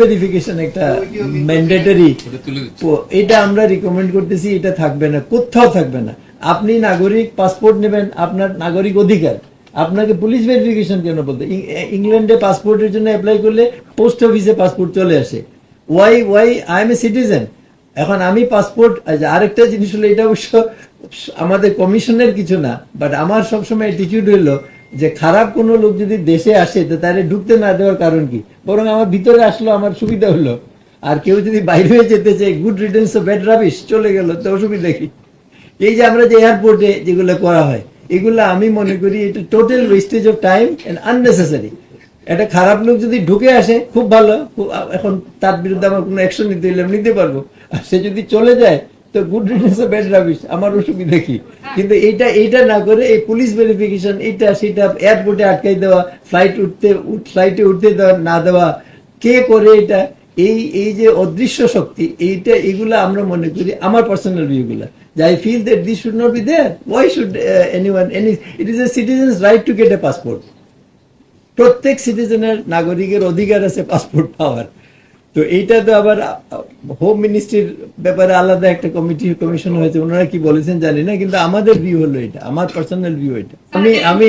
Verification একটা mandatory এটা আমরা রিকমেন্ড করতেছি এটা থাকবে না কোথাও থাকবে না। আপনি নাগরিক পাসপোর্ট নেবেন আপনার নাগরিক অধিকার। আপনাকে পুলিশ ভেরিফিকেশন কেন বলতে? ইংল্যান্ডে পাসপোর্টের জন্য অ্যাপ্লাই করলে পোস্ট অফিসে পাসপোর্ট চলে আসে। Why why I am a citizen এখন আমি পাসপোর্ট আরেকটা জিনিস হলো এটা অবশ্য আমাদের কমিশনের কিছু না বাট আমার সবসময় অ্যাটিটিউড হলো যে খারাপ কোনো লোক যদি দেশে আসে, তো তারে ঢুকতে না দেওয়ার কারণ কি? বরং আমার ভিতরে আসলো, আমার সুবিধা হলো। আর কেউ যদি বাইরে যেতে চায় গুড রিটার্নস ব্যাড রাবিশ চলে গেল, তো অসুবিধা কি? এই যে আমরা যে এয়ারপোর্টে যেগুলো করা হয়, এগুলো আমি মনে করি এটা total wastage of time and unnecessary একটা খারাপ লোক যদি ঢুকে আসে, খুব ভালো এখন তার বিরুদ্ধে আমার কোনো অ্যাকশন নিতে নিতে পারব। আর সে যদি চলে যায়, তো গুড রিটার্নস ব্যাড রাবিশ আমার অসুবিধা কি? কিন্তু এটা এটা না করে এই পুলিশ ভেরিফিকেশন এটা সেটা এয়ারপোর্টে আটকাই দেওয়া ফ্লাইট উঠতে ফ্লাইটে উঠতে দেওয়া, না দেওয়া, কে করে এটা? এই এই যে অদৃশ্য শক্তি, এইটা, এগুলা আমরা মনে করি আমার পার্সোনাল ভিউগুলা যে I feel that this should not be there why should anyone any it is a citizen's right to get a passport প্রত্যেক সিটিজেনের নাগরিকের অধিকার আছে পাসপোর্ট পাওয়ার। তো এইটা তো আবার হোম মিনিস্ট্রির ব্যাপারে আলাদা একটা কমিটি কমিশন হয়েছে। ওনারা কি বলেছেন জানি না, কিন্তু আমাদের ভিউ হলো এটা, আমার পার্সোনাল ভিউ এটা। আমি আমি